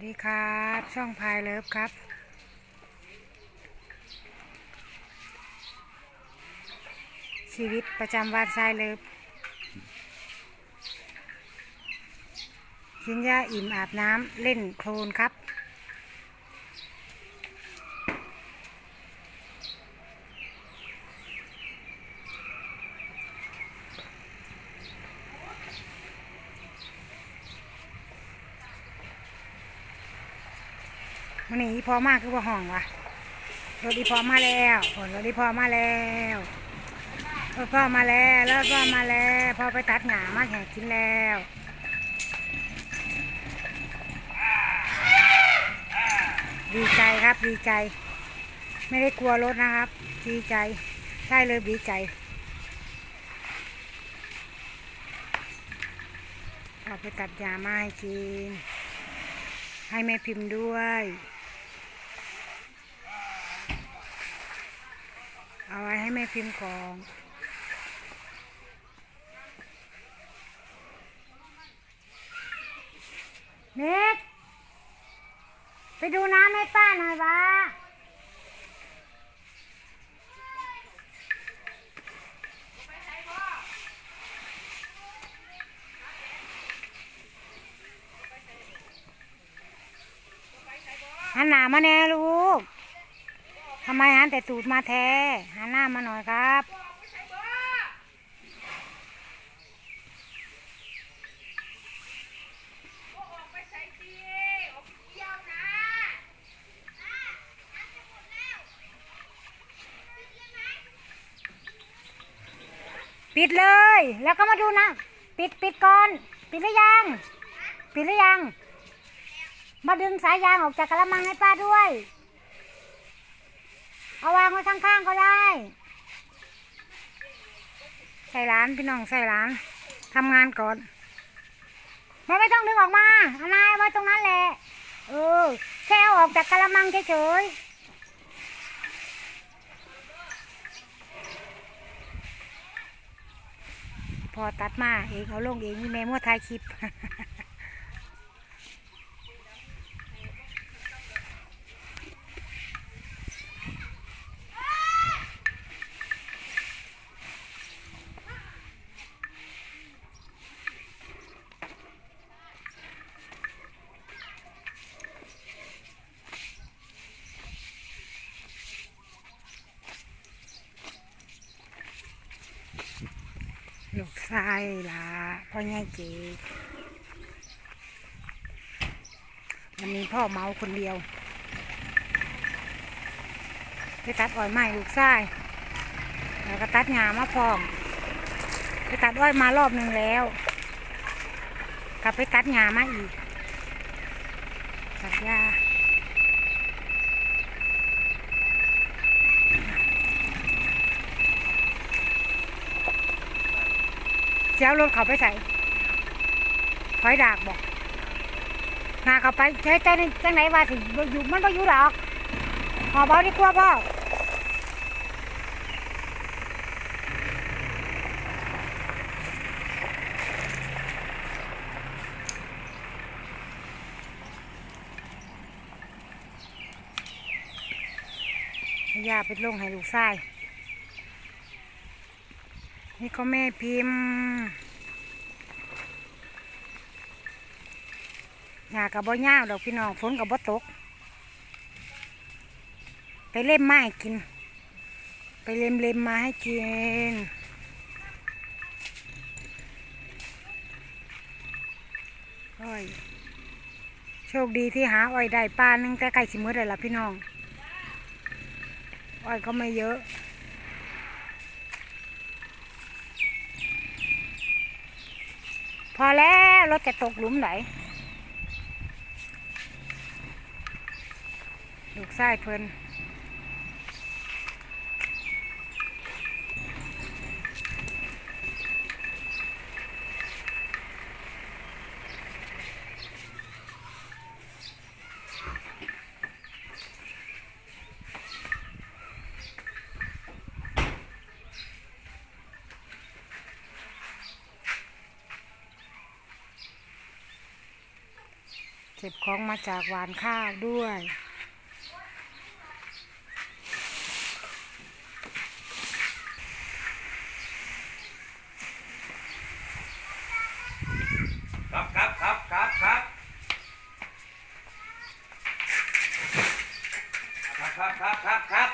สดีครับ ช่องพายเลิฟครับ ชีวิตประจำวันทรายเลิฟกินยาอิ่มอาบน้ำเล่นโคลนครับ มันนี่พอมากคือว่าห้องวะรถอีพอมาแล้วผลรถอีพอมาแล้วรถพ่อมาแล้วรถพ่อมาแล้วพอไปตัดหญ้ามาแข่กินแล้วดีใจครับดีใจ ไม่ได้กลัวรถนะครับ ดีใจใช่เลยดีใจเอาไปตัดหญ้ามาให้กินให้แม่พิมพ์ด้วย เอาไว้ ให้แม่พิมพ์ก่อนเน็กไปดูน้ำให้ป้าหน่อยวะหันหนามาแน่ลูก ทำไมหันแต่ตูดมาแท้หันหน้ามาหน่อยครับปิดเลย แล้วก็มาดูนะ ปิดปิดก่อน ปิดหรือยัง ปิดหรือยัง มาดึงสายยางออกจากกระมังให้ป้าด้วย เอาวางไว้ข้างๆก็ได้ ใส่ร้านพี่น้องใส่ร้านทำงานก่อนไม่ไม่ต้องดึงออกมาเอานายไว้ตรงนั้นแหละ เออ แค่เอาออกจากกระมังเฉยๆ พอตัดมาเองเอาลงเองนี่แม่มัวถ่ายคลิป ลูกชายล่ะพ่อใหญ่เจวันนี้พ่อเมาคนเดียวไปตัดอ้อยไม้ลูกชายแล้วก็ตัดหญ้ามาพร้อมไปตัดอ้อยมารอบหนึ่งแล้วกลับไปตัดหญ้ามาอีกตัดหญ้า เจ้ารถเขาไปใส่ถอยดากบอกนาเขาไปใช้ใจในจังไหนว่าสิอยู่มันก็อยู่ดอกหอเบาดีกว่าพ่อให้ย่าไปลงให้ลูกชาย นี่ก็แม่พิมพ์หญ้ากับบ่ย่าวดอกพี่น้องฝนกับบ่ตก ไปเล่มมาให้กิน ไปเล็มเล็มมาให้กินอ้อยโชคดีที่หาอ้อยได้ปลานึงแต่ไก่สิมืดเลยล่ะพี่น้อง อ้อยก็ไม่เยอะ พอ แล้วรถจะตกหลุมไหนลูกไส้เพิ่น เก็บของมาจากหวานข้าวด้วยครับครับครับครับครับครับครับครับครับครับ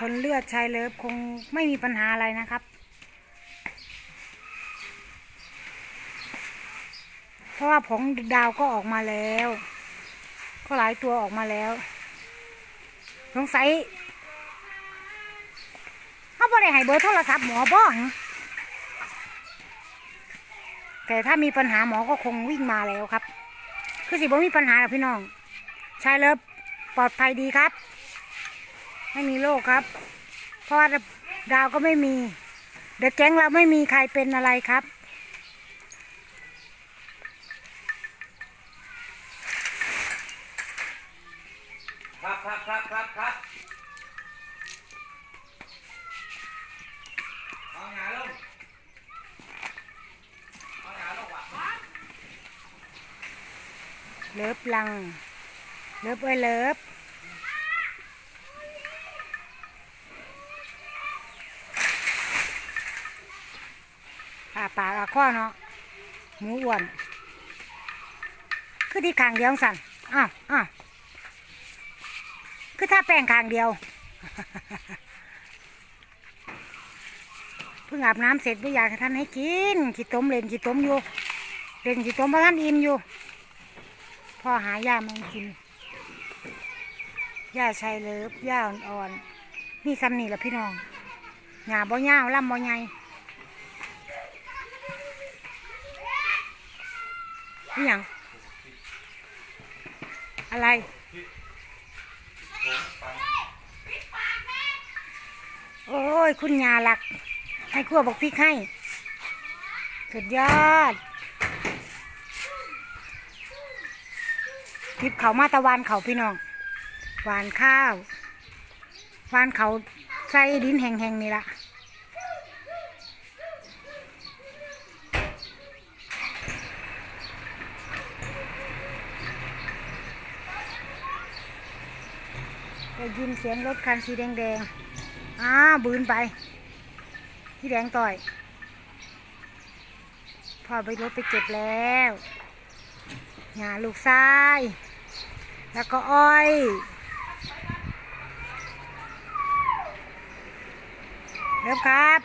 คนเลือดชายเลิฟคงไม่มีปัญหาอะไรนะครับ เพราะ ว่าผงดาวก็ออกมาแล้ว ก็หลายตัวออกมาแล้ว สงสัยเขาบ่ได้ให้เบอร์โทรศัพท์หมอบ้องแต่ถ้ามีปัญหาหมอก็คงวิ่งมาแล้วครับ คือสิบ่มีปัญหาหรอกพี่น้องชายเลิฟปลอดภัยดีครับ ไม่มีโรคครับ เพราะว่าดาวก็ไม่มี เด็กแก๊งเราไม่มีใครเป็นอะไรครับครับครับครับครับเอาหงายลงเอาหงายลงว่ะ เลิฟลัง เลิฟเอ้ยเลิฟอาปาอาข้อเนาะหมูอ้วน คือที่คางเดียวสั่นอ้าวอ้าวคือถ้าแป้งคางเดียวเพิ่งอาบน้ำเสร็จไม่อยากให้ท่านให้กินขี้ต้มเล่นขี้ต้มอยู่เล่นขี้ต้มเพราะท่านอิ่มอยู่ พ่อหายามันกินหญ้าชายเลิฟหญ้าอ่อนๆนี่ซ้ำนี่แหละพี่น้องหญ้าบ่ยาวลำบ่ใหญ่นี่ยังอะไรโอ้ย คุณยาหลัก ให้ขั้วบอกพริกให้สุดยอด ทิพเขามาตะวันเขาพี่น้องหวานข้าวหวานเขาใส่ดินแห้งๆนี่ละได้ยินเสียงรถคันสีแดงๆ อ้าบืนไปพี่แดงต่อย พอไปรถไปเก็บแล้วหาลูกชาย แล้วก็อ้อย เริ่มครับ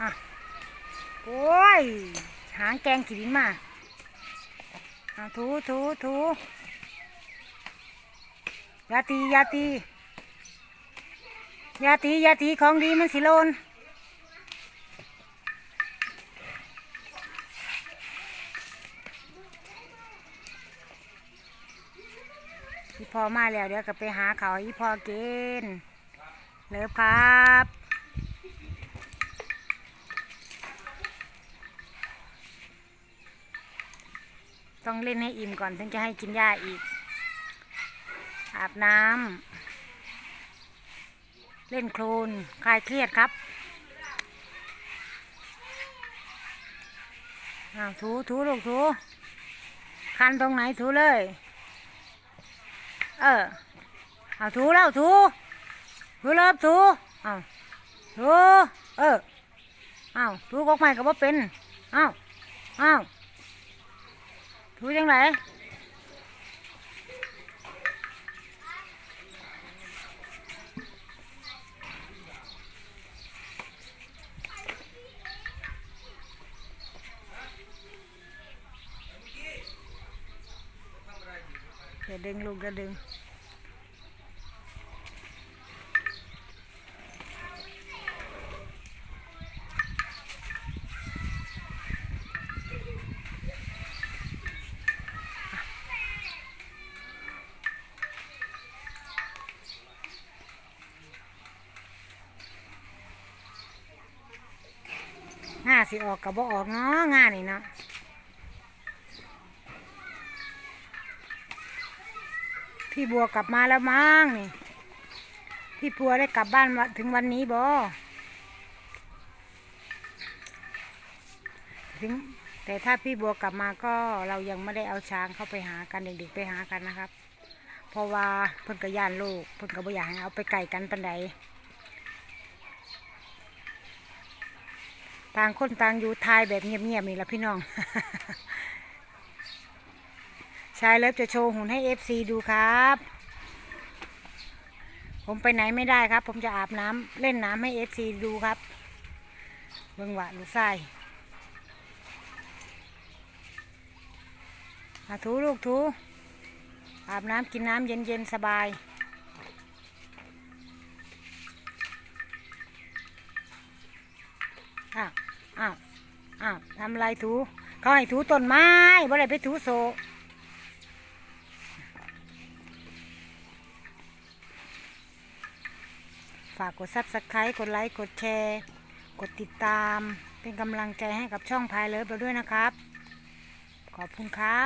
อะโอ้ย หางแกงขีดินมาถูถูถูยาตียาตียาตียาตีของดีมันสิโลน อีพอมาแล้วเดี๋ยวก็ไปหาเขาอีพอกินเลิฟครับต้องเล่นให้อิ่มก่อนถึงจะให้กินหญ้าอีก อาบน้ำเล่นโคลนคลายเครียดครับถูถูลูกถูคันตรงไหนถูเลย เออ เอาถูแล้วถูถูเลิฟถูเอาถูเออเอาถูกอกไม้ก็บ่เป็นเอาเอาถูจังไห นเดี๋ยวดึงลูกเดี๋ยวดึงง่าสิออกกับบ่ออกเนาะง่านี่เนาะ พี่บัวกลับมาแล้วมั้งนี่ พี่พี่ปัวได้กลับบ้านมาถึงวันนี้บอถึงแต่ถ้าพี่บัวกลับมาก็เรายังไม่ได้เอาช้างเข้าไปหากันเด็กๆไปหากันนะครับ เพราะว่าเพิ่นก็ย่านลูกเพิ่นก็บ่อยากให้เอาไปไก่กันปันใดต่างคนต่างอยู่ทายแบบเงียบๆนี่ละพี่น้อง ชายเลิฟจะโชว์หุ่นให้เอฟซีดูครับ ผมไปไหนไม่ได้ครับ ผมจะอาบน้ำเล่นน้ำให้เอฟซีดูครับ เบิ่งว่าลูกชายอาถูลูกถูอาบน้ำกินน้ำเย็นๆ สบาย อ้าว อ้าว อ้าวทำอะไรถู เขาให้ถูต้นไม้บ่ได้ไปถูโซ ฝากกดซับสไครต์กดไลค์ กดแชร์ กดติดตาม เป็นกำลังใจให้กับช่องพายเลิฟเราด้วยนะครับ ขอบคุณครับ